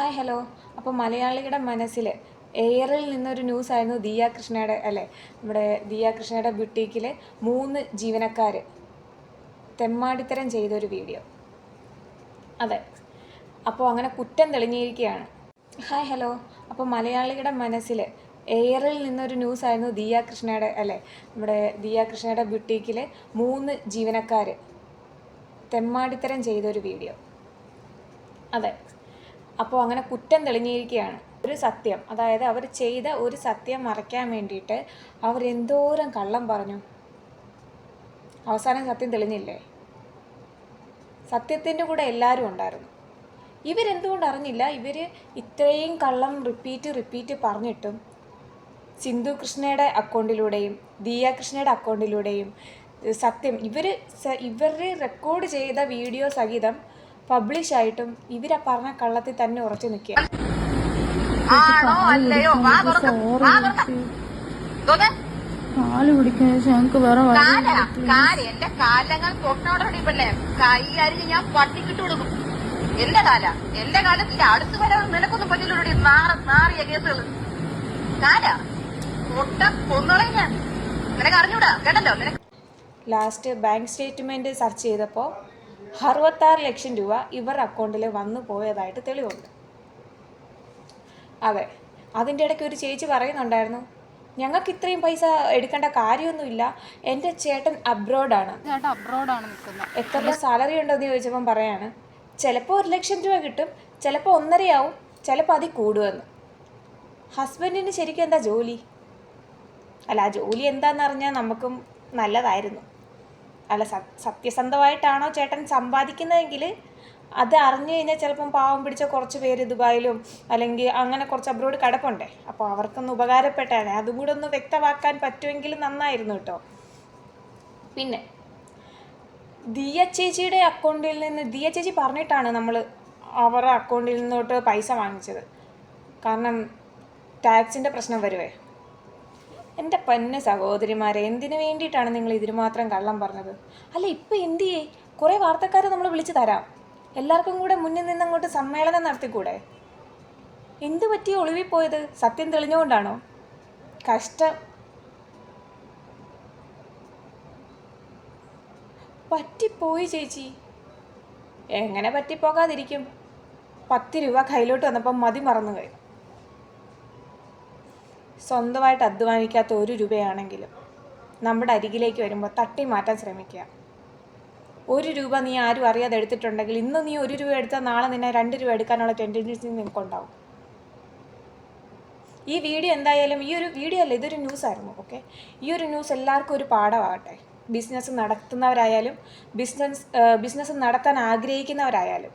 Hi hello. അപ്പോൾ മലയാളിയുടെ മനസ്സിൽ എയറിൽ നിന്നൊരു ന്യൂസ് ആയിരുന്നു ദിയ കൃഷ്ണയുടെ അല്ലേ? നമ്മുടെ ദിയ കൃഷ്ണയുടെ ബുട്ടീക്കിൽ മൂന്ന് ജീവനക്കാർ തെമ്മാടിത്തരം ചെയ്തൊരു വീഡിയോ. അതെ. അപ്പോൾ അങ്ങനെ കുറ്റം തെളിഞ്ഞിരിക്കുകയാണ്. Hi hello. അപ്പോൾ മലയാളിയുടെ മനസ്സിൽ എയറിൽ നിന്നൊരു ന്യൂസ് ആയിരുന്നു ദിയ കൃഷ്ണയുടെ അല്ലേ? നമ്മുടെ ദിയ കൃഷ്ണയുടെ ബുട്ടീക്കിൽ മൂന്ന് ജീവനക്കാർ തെമ്മാടിത്തരം ചെയ്തൊരു വീഡിയോ. അതെ. അപ്പോൾ അങ്ങനെ കുറ്റം തെളിഞ്ഞിരിക്കുകയാണ്. ഒരു സത്യം അതായത് അവർ ചെയ്ത ഒരു സത്യം മറയ്ക്കാൻ വേണ്ടിയിട്ട് അവരെന്തോരം കള്ളം പറഞ്ഞു. അവസാനം സത്യം തെളിഞ്ഞില്ലേ? സത്യത്തിന്റെ കൂടെ എല്ലാവരും ഉണ്ടായിരുന്നു. ഇവരെന്തുകൊണ്ട് അറിഞ്ഞില്ല? ഇവർ ഇത്രയും കള്ളം റിപ്പീറ്റ് റിപ്പീറ്റ് പറഞ്ഞിട്ടും സിന്ധു കൃഷ്ണയുടെ അക്കൗണ്ടിലൂടെയും ദിയ കൃഷ്ണയുടെ അക്കൗണ്ടിലൂടെയും സത്യം ഇവർ ഇവർ റെക്കോർഡ് ചെയ്ത വീഡിയോ സഹിതം പബ്ലിഷ് ആയിട്ടും ഇവരാ പറഞ്ഞ കള്ളത്തിൽ തന്നെ ഉറച്ചു നിൽക്കുക. കാൽ പിടിക്കാൻ ഞങ്ങക്ക് വേറെ കാൽ എന്റെ കാലങ്ങൾ തൊട്ടോടെ പെണ്ണെ കൈ അരിഞ്ഞ് ഞാൻ പട്ടിക്കിട്ട് കൊടുക്കും. എന്റെ കാല. എന്റെ കാലത്തിന്റെ അടുത്ത് വരെ നിനക്കൊന്നും പറ്റില്ലോടി നാറ നാറിയ കേസുകൾ കാല. തൊട്ട കൊന്നളെ ഞാൻ. നിനക്ക് അറിഞ്ഞൂടാ? കേട്ടല്ലോ? നിനക്ക് ലാസ്റ്റ് ബാങ്ക് സ്റ്റേറ്റ്മെന്റ് സെർച്ച് ചെയ്തപ്പോൾ അറുപത്താറ് ലക്ഷം രൂപ ഇവർ അക്കൗണ്ടിൽ വന്നു പോയതായിട്ട് തെളിവുണ്ട്. അതെ അതിന്റെ ഇടയ്ക്ക് ഒരു ചേച്ചി പറയുന്നുണ്ടായിരുന്നു ഞങ്ങൾക്ക് ഇത്രയും പൈസ എടുക്കേണ്ട കാര്യമൊന്നുമില്ല എന്റെ ചേട്ടൻ അബ്രോഡാണ്. നിൽക്കുന്നത്. എത്ര സാലറി ഉണ്ടോയെന്ന് ചോദിച്ചപ്പം പറയാണ് ചിലപ്പോൾ ഒരു ലക്ഷം രൂപ കിട്ടും ചിലപ്പോൾ ഒന്നരയാവും ചിലപ്പോൾ അതിൽ കൂടുമെന്ന്. ഹസ്ബൻഡിന് ശരിക്കും എന്താ ജോലി? അല്ല ആ ജോലി എന്താണെന്ന് അറിഞ്ഞാൽ നമുക്കും നല്ലതായിരുന്നു. അല്ല സത്യസന്ധമായിട്ടാണോ ചേട്ടൻ സമ്പാദിക്കുന്നതെങ്കിൽ അത് അറിഞ്ഞു കഴിഞ്ഞാൽ ചിലപ്പം പാവം പിടിച്ച കുറച്ച് പേര് ദുബായിലും അല്ലെങ്കിൽ അങ്ങനെ കുറച്ച് അബ്രോഡ് കിടപ്പുണ്ടേ. അപ്പോൾ അവർക്കൊന്ന് ഉപകാരപ്പെട്ടാണ് അതും കൂടെ ഒന്ന് വ്യക്തമാക്കാൻ പറ്റുമെങ്കിൽ നന്നായിരുന്നു കേട്ടോ. പിന്നെ ദിയ ചേച്ചിയുടെ അക്കൗണ്ടിൽ നിന്ന് ദിയ ചേച്ചി പറഞ്ഞിട്ടാണ് നമ്മൾ അവരുടെ അക്കൗണ്ടിൽ നിന്നോട്ട് പൈസ വാങ്ങിച്ചത്. കാരണം ടാക്സിന്റെ പ്രശ്നം വരുവേ. എന്റെ പന്ന സഹോദരിമാരെ എന്തിനു വേണ്ടിയിട്ടാണ് നിങ്ങൾ ഇതിന് മാത്രം കള്ളം പറഞ്ഞത്? അല്ല ഇപ്പം എന്തു ചെയ്യേ കുറേ വാർത്തക്കാരെ നമ്മൾ വിളിച്ചു തരാം. എല്ലാവർക്കും കൂടെ മുന്നിൽ നിന്ന് അങ്ങോട്ട് സമ്മേളനം നടത്തിക്കൂടെ? എന്തു പറ്റി ഒളിവിൽ പോയത്? സത്യം തെളിഞ്ഞുകൊണ്ടാണോ? കഷ്ടം. പറ്റിപ്പോയി ചേച്ചി. എങ്ങനെ പറ്റിപ്പോകാതിരിക്കും? പത്ത് രൂപ കയ്യിലോട്ട് വന്നപ്പം മതി മറന്നു കഴിഞ്ഞു സ്വന്തമായിട്ട് അധ്വാനിക്കാത്ത ഒരു രൂപയാണെങ്കിലും നമ്മുടെ അരികിലേക്ക് വരുമ്പോൾ തട്ടി മാറ്റാൻ ശ്രമിക്കുക. ഒരു രൂപ നീ ആരും അറിയാതെ എടുത്തിട്ടുണ്ടെങ്കിൽ ഇന്ന് നീ ഒരു രൂപ എടുത്താൽ നാളെ നിന്നെ രണ്ട് രൂപ എടുക്കാനുള്ള ടെൻഡൻസി നിനക്കുണ്ടാവും. ഈ വീഡിയോ എന്തായാലും ഈ ഒരു വീഡിയോ അല്ല ഇതൊരു ന്യൂസ് ആയിരുന്നു ഓക്കെ? ഈ ഒരു ന്യൂസ് എല്ലാവർക്കും ഒരു പാഠമാകട്ടെ. ബിസിനസ് നടത്തുന്നവരായാലും ബിസിനസ് ബിസിനസ് നടത്താൻ ആഗ്രഹിക്കുന്നവരായാലും.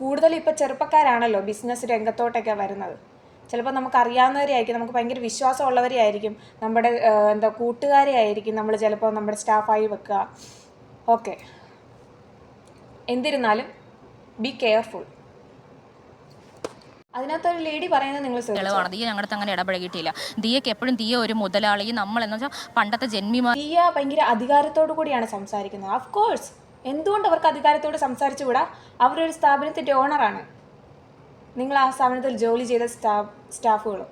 കൂടുതലും ഇപ്പോൾ ചെറുപ്പക്കാരാണല്ലോ ബിസിനസ് രംഗത്തോട്ടൊക്കെ വരുന്നത്. ചിലപ്പോൾ നമുക്ക് അറിയാവുന്നവരെയായിരിക്കും നമുക്ക് ഭയങ്കര വിശ്വാസമുള്ളവരെ ആയിരിക്കും നമ്മുടെ എന്താ കൂട്ടുകാരെ ആയിരിക്കും നമ്മൾ ചിലപ്പോൾ നമ്മുടെ സ്റ്റാഫായി വെക്കുക. ഓക്കെ. എന്തിരുന്നാലും ബി കെയർഫുൾ അതിനകത്തൊരു ലേഡി പറയുന്നത് നിങ്ങൾ തെളിവാണ് ദിയ ഞങ്ങളുടെ അങ്ങനെ ഇടപഴകിയിട്ടില്ല. ദിയക്ക് എപ്പോഴും ദിയ ഒരു മുതലാളി നമ്മൾ എന്ന് വെച്ചാൽ പണ്ടത്തെ ജന്മിമാർ ദിയ ഭയങ്കര അധികാരത്തോടു കൂടിയാണ് സംസാരിക്കുന്നത്. ഓഫ് കോഴ്സ് എന്തുകൊണ്ട് അവർക്ക് അധികാരത്തോട് സംസാരിച്ചു കൂടാ അവരൊരു സ്ഥാപനത്തിന്റെ ഓണറാണ് നിങ്ങൾ ആ സ്ഥാപനത്തിൽ ജോലി ചെയ്ത സ്റ്റാഫ് സ്റ്റാഫുകളും?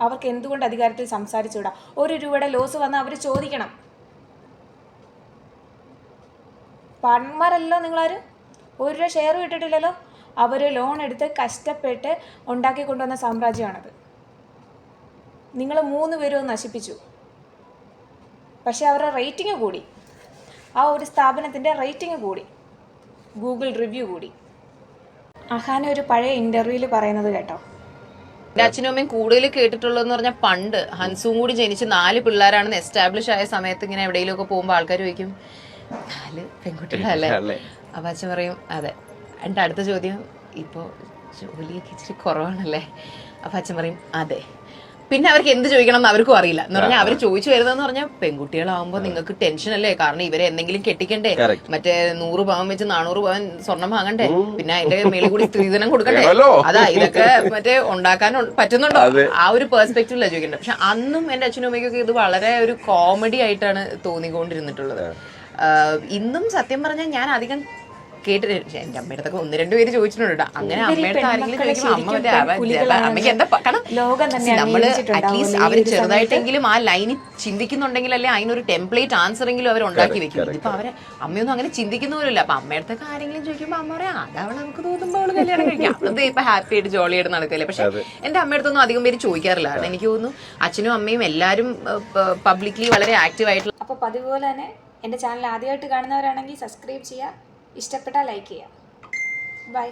അവർക്ക് എന്തുകൊണ്ട് അധികാരത്തിൽ സംസാരിച്ചുകൂടാ? ഒരു രൂപയുടെ ലോസ് വന്ന് അവർ ചോദിക്കണം. പാർട്ട്ണർമാരല്ലോ നിങ്ങളാരും? ഒരു രൂപ ഷെയർ ഇട്ടിട്ടില്ലല്ലോ? അവർ ലോൺ എടുത്ത് കഷ്ടപ്പെട്ട് ഉണ്ടാക്കി കൊണ്ടുവന്ന സാമ്രാജ്യമാണത്. നിങ്ങൾ മൂന്ന് പേരും നശിപ്പിച്ചു. പക്ഷേ അവരുടെ റേറ്റിംഗ് കൂടി. ആ ഒരു സ്ഥാപനത്തിന്റെ റേറ്റിംഗ് കൂടി. ഗൂഗിൾ റിവ്യൂ കൂടി. അഹാന ഒരു പഴയ ഇന്റർവ്യൂവിൽ പറയുന്നത് കേട്ടോ. എന്റെ അച്ഛനും അമ്മയും കൂടുതൽ കേട്ടിട്ടുള്ളതെന്ന് പറഞ്ഞാൽ പണ്ട് ഹൻസും കൂടി ജനിച്ച് നാല് പിള്ളേരാണെന്ന് എസ്റ്റാബ്ലിഷ് ആയ സമയത്ത് ഇങ്ങനെ എവിടെയെങ്കിലും ഒക്കെ പോകുമ്പോൾ ആൾക്കാർ ചോദിക്കും നാല് പെൺകുട്ടികളല്ലേ? അപ്പൊ അച്ഛൻ പറയും അതെ. എന്റെ അടുത്ത ചോദ്യം ഇപ്പോൾ ജോലിയൊക്കെ ഇച്ചിരി കുറവാണല്ലേ? അപ്പൊ അച്ഛൻ പറയും അതെ. പിന്നെ അവർക്ക് എന്ത് ചോദിക്കണം എന്ന് അവർക്കും അറിയില്ല. എന്ന് പറഞ്ഞാൽ അവർ ചോദിച്ചു വരുന്നതെന്ന് പറഞ്ഞാൽ പെൺകുട്ടികളാവുമ്പോൾ നിങ്ങൾക്ക് ടെൻഷൻ അല്ലേ? കാരണം ഇവരെ എന്തെങ്കിലും കെട്ടിക്കണ്ടേ? മറ്റേ നൂറ് പവൻ വെച്ച് നാനൂറ് പവൻ സ്വർണം വാങ്ങണ്ടേ? പിന്നെ അതിന്റെ മേളിൽ കൂടി സ്ത്രീധനം കൊടുക്കണ്ടേ. അതാ ഇതൊക്കെ മറ്റേ ഉണ്ടാക്കാൻ പറ്റുന്നുണ്ടോ? ആ ഒരു പെർസ്പെക്റ്റീവിലാണ് ചോദിക്കുന്നത് പക്ഷെ അന്നും എന്റെ അച്ഛനും അമ്മയ്ക്കൊക്കെ ഇത് വളരെ ഒരു കോമഡി ആയിട്ടാണ് തോന്നിക്കൊണ്ടിരുന്നിട്ടുള്ളത്. ഇന്നും സത്യം പറഞ്ഞാൽ ഞാൻ അധികം കേട്ടിട്ട് എന്റെ അമ്മയുടെ അടുത്തൊക്കെ ഒന്ന് രണ്ട് പേര് ചോദിച്ചിട്ടുണ്ട് കേട്ടോ. അങ്ങനെ അമ്മയുടെ ആരെങ്കിലും ചോദിക്കുമ്പോൾ അമ്മ മറ്റേ അമ്മയ്ക്ക് എന്താ കാരണം ലോകം തന്നെ see, നമ്മൾ അറ്റ്ലീസ്റ്റ് അവർ ചെറുതായിട്ടെങ്കിലും ആ ലൈനിൽ ചിന്തിക്കുന്നുണ്ടെങ്കിലല്ലേ അതിനൊരു ടെംപ്ലേറ്റ് ആൻസർ എങ്കിലും അവർ ഉണ്ടാക്കി വെക്കും. ഇതിപ്പോ അവരെ അമ്മയൊന്നും അങ്ങനെ ചിന്തിക്കുന്നവരില്ല. അപ്പൊ അമ്മയുടെ ആരെങ്കിലും ചോദിക്കുമ്പോൾ അമ്മ പറയാം അത് നമുക്ക് തോന്നുമ്പോൾ അവൾ കല്യാണം കഴിക്കാം. അവളത് ഇപ്പൊ ഹാപ്പി ആയിട്ട് ജോളി ആയിട്ട് നടക്കല്ലേ. പക്ഷെ എന്റെ അമ്മയുടെ അടുത്തൊന്നും അധികം പേര് ചോദിക്കാറില്ല. കാരണം എനിക്ക് തോന്നുന്നു അച്ഛനും അമ്മയും എല്ലാവരും പബ്ലിക്ലി വളരെ ആക്റ്റീവ് ആയിട്ടുള്ള അപ്പോൾ പതിവ് പോലെ തന്നെ എന്റെ ചാനൽ ആദ്യമായിട്ട് കാണുന്നവരാണെങ്കിൽ സബ്സ്ക്രൈബ് ചെയ്യുക. ഇഷ്ടപ്പെട്ടാൽ ലൈക്ക് ചെയ്യുക. ബൈ.